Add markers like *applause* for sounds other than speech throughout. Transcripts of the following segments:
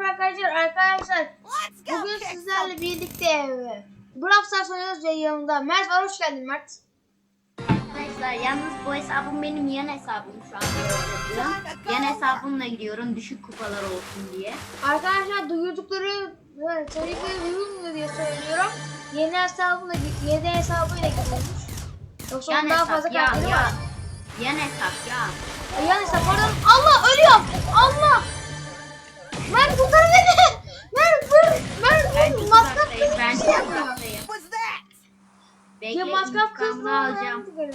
merhaba arkadaşlar. Arkadaşlar Let's go bugün sizlerle some birlikte e, Brawl Stars oynuyoruz ve yanımda Mert var. Hoş geldin Mert. Arkadaşlar yalnız bu hesabım benim yan hesabım şu an. Yan hesabımla gidiyorum düşük kupalar olsun diye. Arkadaşlar duyurdukları evet, söyledikleri duyulmuyor diye söylüyorum. Yeni hesabımla yeni hesabıyla gidiyormuş. Yoksa Yan daha hesap fazla karakteri ya. var. Yan hesap ya. E, Yan hesap pardon. Allah ölüyorum. Allah. Mert kurtar beni. Mert vur. Mert Ben vur. kızı Ben bir şey yapıyor. Bekle Ya matkap kız alacağım. mı?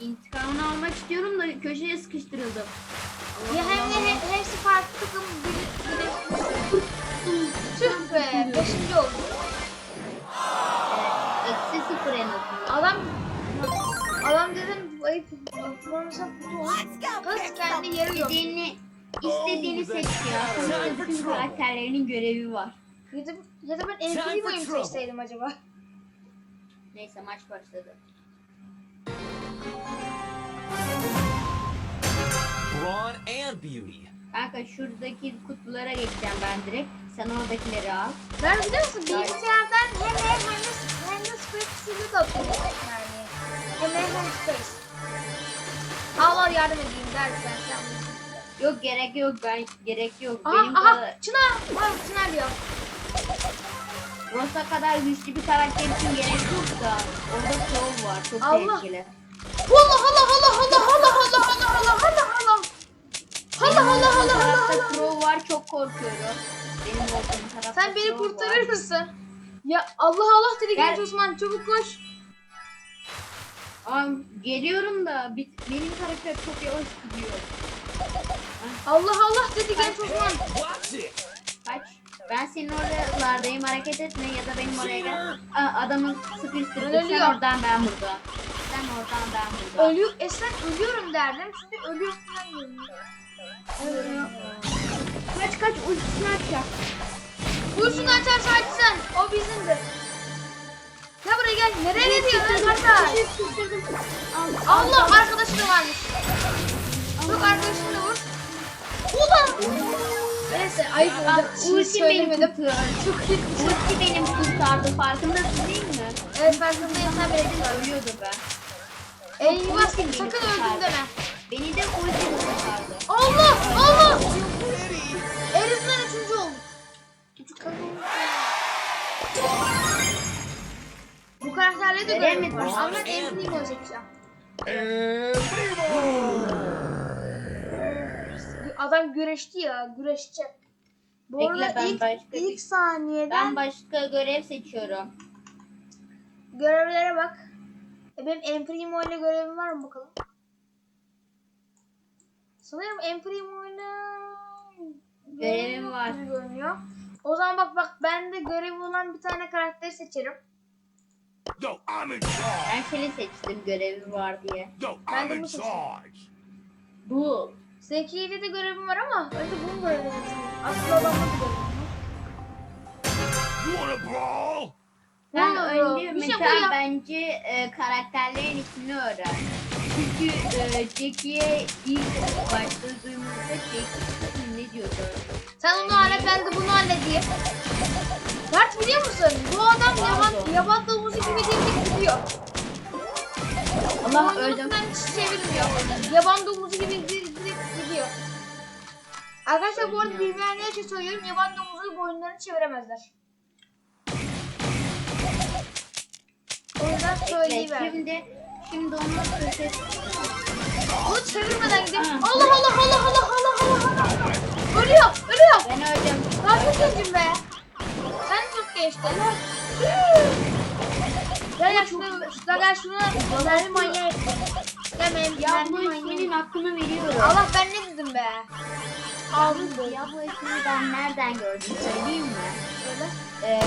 İntikamını almak istiyorum da köşeye sıkıştırıldım. Ya hem de he, hepsi farklı takım bir, bir, Tüh be, beşinci oldu. Eksi sıfır en azından. Adam, adam dedim ayıp. Let's go Kız kendi yeri yok. İstediğini seçiyor. Sonuçta bütün karakterlerinin görevi var. Ya da, ya da ben Enfilo'yu mu seçseydim acaba? Neyse maç başladı. Brawn and beauty. Kanka şuradaki kutulara geçeceğim ben direkt. Sen oradakileri al. Ben biliyor musun bilgisayardan hem hem hem de hem de Space'ini de atıyorum yani. Hem hem hem Space. Allah yardım edeyim dersen sen. Yok gerek yok ben gerek yok. Aha Benim aha kadar Çınar. Var Çınar diyor. Rosa kadar güçlü bir karakter için gerek yok da orada Crow var çok Allah. tehlikeli. Allah Allah Allah Allah Allah Allah Allah Allah Allah Allah. Allah olduğum Allah tarafta Allah. Crow var çok korkuyorum. Benim olduğum tarafta Sen beni Crow kurtarır var. mısın? Ya Allah Allah dedi Gel. genç Osman çabuk koş. Aa, geliyorum da bir- benim karakter çok yavaş gidiyor. Allah Allah dedi genç Osman. Kaç. Ben senin oralardayım hareket etme ya da benim oraya gel. Aa, adamı sıkıştırdım. Ben Sen oradan ben burada. Sen oradan ben burada. Ölüyor, esen ölüyorum derdim. Şimdi ölüyorum falan diyorum. Kaç kaç ultisini açacak. Kurşunu açarsa açsın. O bizimdir. Gel buraya gel. Nereye gidiyorsun arkadaş? Allah arkadaşı da varmış. Çok arkadaşını vur. Ulan! Neyse ayıp ah, oldu. Ulti benim, de çok ulti benim kurtardı farkındasın değil mi? Evet farkındayım. Sana bile ölüyordu be. Eyvah sakın öldüm deme. Beni de ulti kurtardı. Allah! Allah! Erizden üçüncü oldu. Bu karakterle de görmedim. Ama Eriz'in iyi olacak ya. Adam güreşti ya, güreşçi. Bu Bekle, arada ben ilk, başka bir- ilk saniyeden Ben başka görev seçiyorum. görevlere bak. E benim Emprimo ile görevim var mı bakalım? Sanırım Emprimo ile Görevim var. gibi görünüyor. O zaman bak bak ben de görevi olan bir tane karakteri seçerim. Yo, I'm in charge. Ben seni seçtim görevi var diye. Yo, Ben I'm de in charge. Bu. Zeki ile de görevim var ama önce bunun görevini seçeyim. Aslı adamla da görevim var. You wanna brawl? Sen Ne önce şey mesela ya. bence e, karakterlerin ismini öğren. Çünkü e, Jackie'ye ilk başladığımızda Jackie ne diyordu? Sen onu hallet ben de bunu halledeyim. Mert biliyor musun? Bu adam yaban, yaban domuzu gibi dimdik gidiyor. Allah öldüm. hiç çevirmiyor. Yaban domuzu gibi. Arkadaşlar bu arada bilmeyenler için söylüyorum. Yaban domuzu boyunlarını çeviremezler. O yüzden söyleyiver. şimdi şimdi onun köşesi. Onu çevirmeden Ha. Allah Allah Allah Allah Allah Allah Allah. Ölüyor, ölüyor. Ben öldüm. Ben çok gencim be. Sen çok gençtin. Gel gel şunu, gel şunu. Mermi manyağı. Gel mermi, Ya bu isminin hakkını veriyorum. Allah ben ne dedim be? Be. Ya bu ismini ben nereden gördüm söyleyeyim mi? Böyle. Ee,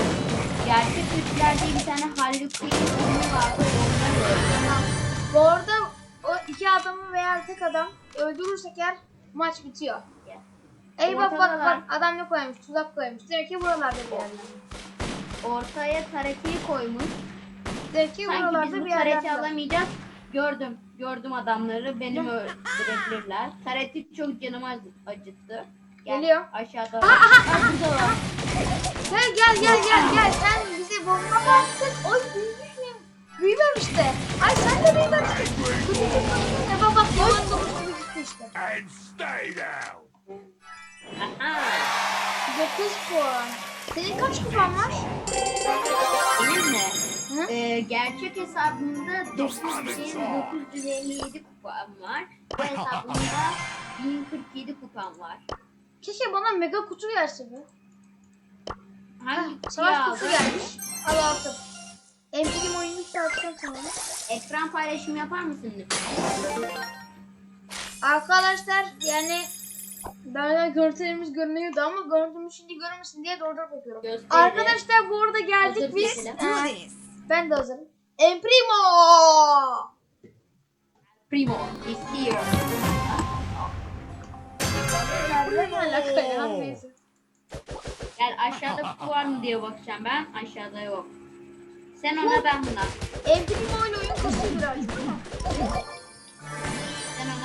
gerçek Türkler diye bir tane Haluk Kıyı filmi vardı. Ondan gördüm. Bu arada o iki adamı veya tek adam öldürürsek eğer maç bitiyor. Ey bak bak bak adam ne koymuş? Tuzak koymuş. Ki buralarda bir yerde. Ortaya tarakiyi koymuş. Demek ki Sanki buralarda biz bir bu yerde. tareti alamayacağız. Gördüm. Gördüm adamları. Beni mi öldürebilirler? Tareti çok canımı acı- acıttı. Gel. Geliyor. Aşağıda. Aha, aha, Aa, burada var. Gel gel gel gel gel. Sen bize bomba attın. Oy büyümüş müyüm? Büyümemiş de. Ay sen de büyümemişsin. Küçücük. Ne. Yalan dokuz gibi gitti işte. And stay down. Aha. 9 puan. Senin kaç kupan var? Mi? Hı? Ee, gerçek hesabımda Dostlarım, 9957 kupam var. Bu *laughs* hesabımda 1047 kupam var. Keşke bana mega kutu gelse be. Hangi kutuyu Savaş kutusu gelmiş. Al altın. Empirim oyunu çarpacağım sana. Ekran paylaşımı yapar mısın lütfen? Arkadaşlar yani Benden görüntülerimiz görünüyordu ama görüntümüz şimdi görünmesin diye durdurup yapıyorum. Gösterelim. Arkadaşlar bu arada geldik Hazır biz. Ben de hazırım. Emprimo! Primo is here. Ne alaka ya? Neyse. Gel aşağıda kutu var mı diye bakacağım ben. Aşağıda yok. Sen ona ben buna. Emprimo ile oyun kasıyor birazcık ama.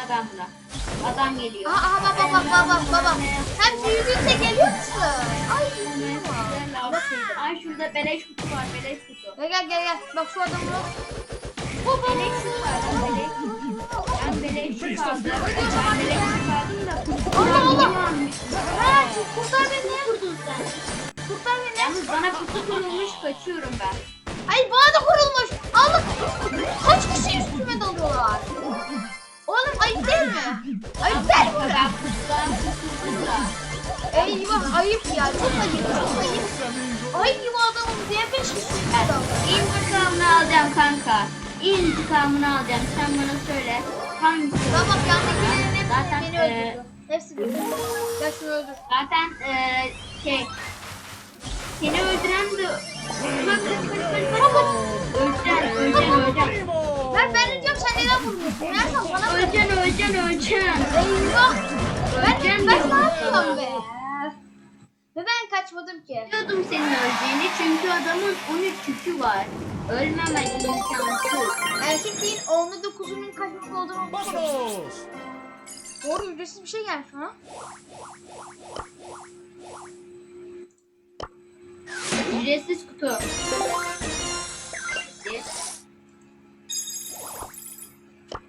Sen ona ben buna. Adam geliyor. Aha aha baba baba baba baba. Hem büyüdüğünde geliyor musun? Ay büyüdüğünde Ay şurada beleş kutu var beleş kutu. Gel gel gel gel. Bak şu adamı. Beleş kutu var beleş kutu. Ben beleş kutu aldım. Ben beleş kutu aldım da kutu. Allah Allah. Ha, kurtar beni. Kurdun sen. Kurtar beni. Yalnız bana kutu kurulmuş kaçıyorum ben. Eyvah ayıp ya. Çok ayıp. Çok ayıp. Ay gibi adamım diye beş kişi üstüme dalıyor. İntikamını alacağım kanka. İntikamını alacağım. Sen bana söyle. Hangisi? Bak bak yandakilerin hepsi Zaten, beni e, öldürdü. Hepsi beni. Gel şunu öldür. Zaten eee şey seni öldüren de öleceksin, öleceksin, öleceksin. Ben ben öleceğim sen neden vurmuyorsun? Nereden bana? Öleceksin, öleceksin, öleceksin. Eyvah. Ben, ben ne yapıyorum be? Neden kaçmadım ki? Biliyordum senin öleceğini çünkü adamın 13 yükü var. Ölmemen imkansız. Erkek değil, onda dokuzunun kaçmak olduğunu unutmuşum. Doğru ücretsiz bir şey gelmiş bana. Ücretsiz kutu.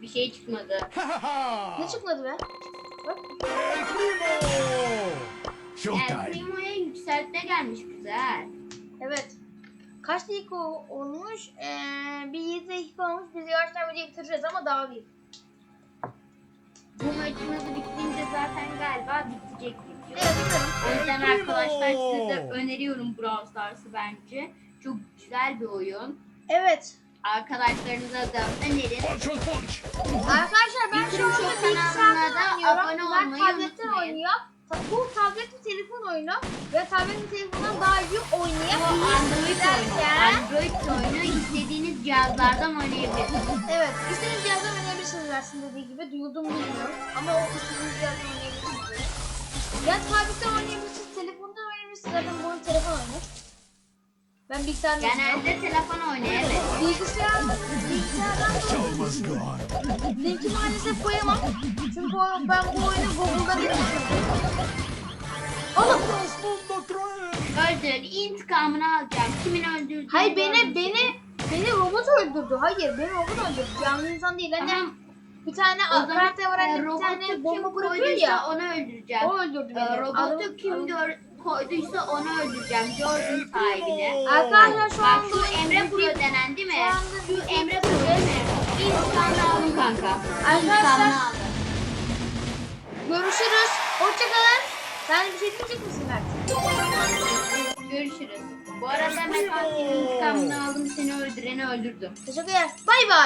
Bir şey çıkmadı. Ne çıkmadı be? Bak. El primo. El Showtime. Yükseltme gelmiş güzel. Evet. Kaç dakika olmuş? Ee, bir 7 dakika olmuş. Biz yavaştan video bitireceğiz ama daha değil. Bu maçımız bitince zaten galiba bitecek video. Evet. O yüzden arkadaşlar size de öneriyorum Brawl Stars'ı bence. Çok güzel bir oyun. Evet. Arkadaşlarınıza da önerin. Arkadaşlar ben şu anda bilgisayardan da oynuyorum. abone olmayı unutmayın. oynuyorum. Bu tablet ve telefon oyunu ve tablet ve telefondan daha iyi oynayabilirsiniz Android oyunu. istediğiniz cihazlardan oynayabilirsiniz. Evet, istediğiniz cihazdan oynayabilirsiniz Ersin dediği gibi. Duyuldum bilmiyorum. Ama o istediğiniz cihazdan oynayabilirsiniz. Ya tabletten oynayabilirsiniz, telefondan oynayabilirsiniz. Zaten Ben bilgisayardan oynuyorum. Genelde telefon oynuyor evet. Bilgisayar, bilgisayardan on. linkini maalesef koyamam. Çünkü o- ben bu oyunu Google'dan indirdim. Oğlum. Öldür. intikamını alacağım. Kimin öldürdüğünü hayır beni, beni, beni robot öldürdü. Hayır, beni robot öldürdü. Canlı insan değil. Hani Tamam. bir tane karakter var, e, hani bir robotu tane bomba bırakıyor ya. onu öldüreceğim. O öldürdü Ee, beni. robotu Adam- kim gör- koyduysa onu öldüreceğim. Jordan sahibine. Arkadaşlar şu Bak anda şu Emre Pro denen değil mi? Şu Emre Pro değil mi? İntikamını aldım kanka. Arkadaşlar- İntikamını aldım. Görüşürüz. Hoşçakalın. Sen bir şey diyecek misin Mert? Görüşürüz. Bu arada Metal senin intikamını aldım. Seni öldüreni öldürdüm. Teşekkürler. Bay bay.